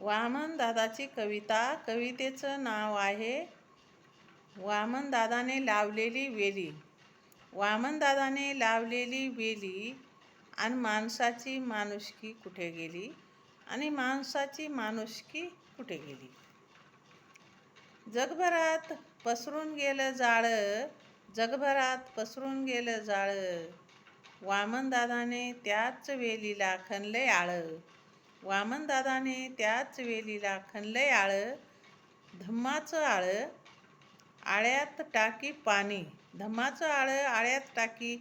वामन दादाची कविता कवितेचं नाव आहे वामन दादाने लावलेली वेली. वामन दादाने लावलेली वेली आणि माणसाची माणुसकी कुठे गेली आणि माणसाची माणुसकी कुठे गेली? जगभरात पसरून गेलं जाळं जगभरात पसरून गेलं जाळं. वामनदादाने त्याच वेलीला खणलं आळं. वामनदादाने त्याच वेलीला खणलंय आळं धम्माचं आळं आळ्यात टाकी पाणी धम्माचं आळं आळ्यात टाकी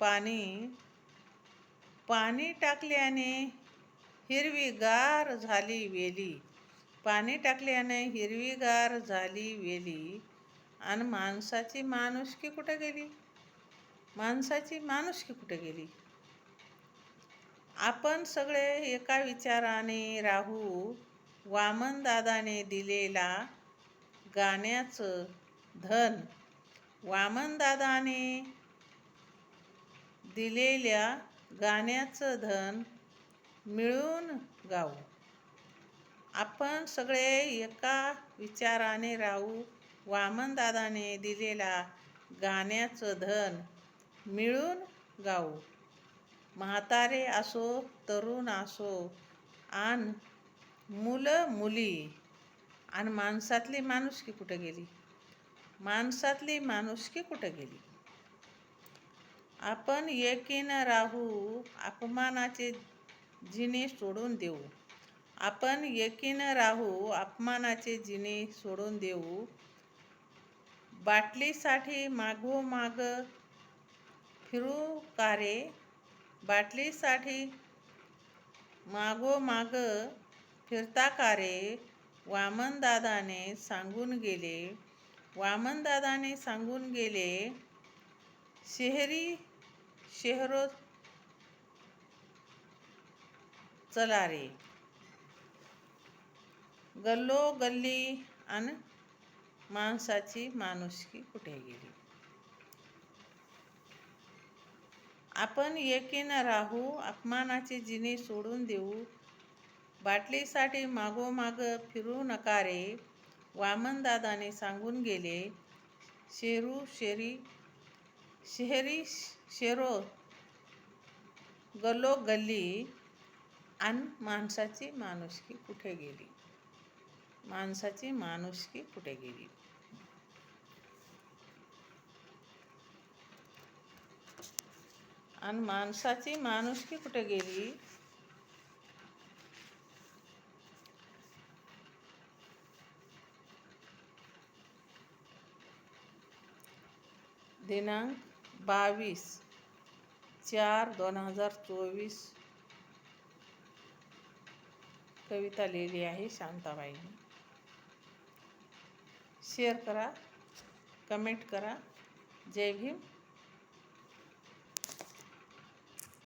पाणी पाणी टाकल्याने हिरवीगार झाली वेली पाणी टाकल्याने हिरवीगार झाली वेली. आणि माणसाची माणुसकी कुठं गेली? माणसाची माणुसकी कुठं गेली? आपण सगळे एका विचाराने राहू वामनदादाने दिलेला गाण्याचं धन. वामनदादाने दिलेल्या गाण्याचं धन मिळून गाऊ. आपण सगळे एका विचाराने राहू वामनदादाने दिलेला गाण्याचं धन मिळून गाऊ. म्हातारे असो तरुण असो आण मुलं मुली. आणि माणसातली माणुसकी कुठं गेली? माणसातली माणुसकी कुठं गेली? आपण एकीनं राहू अपमानाचे जिने सोडून देऊ. आपण एकीनं राहू अपमानाचे जिने सोडून देऊ. बाटलीसाठी मागोमाग फिरू कारे बाटलीसाठी मागोमाग फिरता का रे वामनदादाने सांगून गेले. वामनदादाने सांगून गेले शहरी शहरो चला रे गल्लो गल्ली आणि माणसाची माणुसकी कुठे गेली? आपण एकीनं राहू अपमानाची जिनी सोडून देऊ. बाटलीसाठी मागोमाग फिरू नका रे वामनदादाने सांगून गेले. शेरू शेरी शेरी शेरो गल्लो गल्ली आणि माणसाची माणुसकी कुठे गेली? माणसाची माणुसकी कुठे गेली? आणि माणसाची माणुसकी कुठे गेली? दिनांक बावीस चार दोन हजार चोवीस. कविता लिहिली आहे शांताबाईंनी शेअर करा कमेंट करा. जय भीम.